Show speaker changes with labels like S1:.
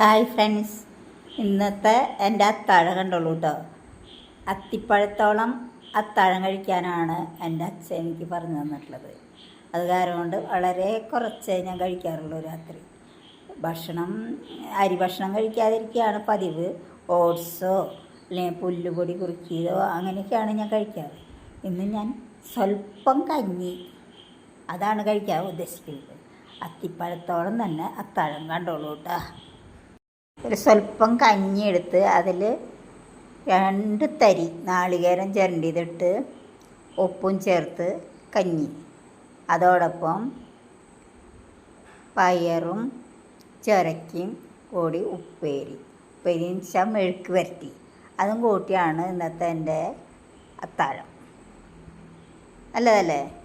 S1: Hi friends. ഇന്നത്തെ എന്റെ അത്താഴം കണ്ടോളൂ കേട്ടോ അത്തിപ്പഴത്തോളം അത്താഴം കഴിക്കാനാണ് എന്റെ അച്ഛൻ എനിക്ക് പറഞ്ഞു തന്നിട്ടുള്ളത്. അത് കാരണം വളരെ കുറച്ചേ ഞാൻ കഴിക്കാറുള്ളൂ രാത്രി. ഭക്ഷണം അരി ഭക്ഷണം കഴിക്കാതിരിക്കുകയാണ് പതിവ്. ഓട്സോ അല്ലെങ്കിൽ പുല്ലുപൊടി കുറുക്കിയതോ അങ്ങനെയൊക്കെയാണ് ഞാൻ കഴിക്കാറ്. ഇന്ന് ഞാൻ സ്വല്പം കഞ്ഞി അതാണ് കഴിക്കാൻ ഉദ്ദേശിക്കുന്നത്. അത്തിപ്പഴത്തോളം തന്നെ അത്താഴം കണ്ടോളൂ കേട്ടോ ഒരു സ്വല്പം കഞ്ഞി എടുത്ത് അതിൽ രണ്ട് തരി നാളികേരം ചിരണ്ടിയതിട്ട് ഉപ്പും ചേർത്ത് കഞ്ഞി. അതോടൊപ്പം പയറും ചിരക്കും കൂടി ഉപ്പേരി. ഉപ്പേരി വെച്ചാൽ മെഴുക്ക് വരട്ടി. അതും കൂട്ടിയാണ് ഇന്നത്തെ എന്റെ അത്താഴം. നല്ലതല്ലേ?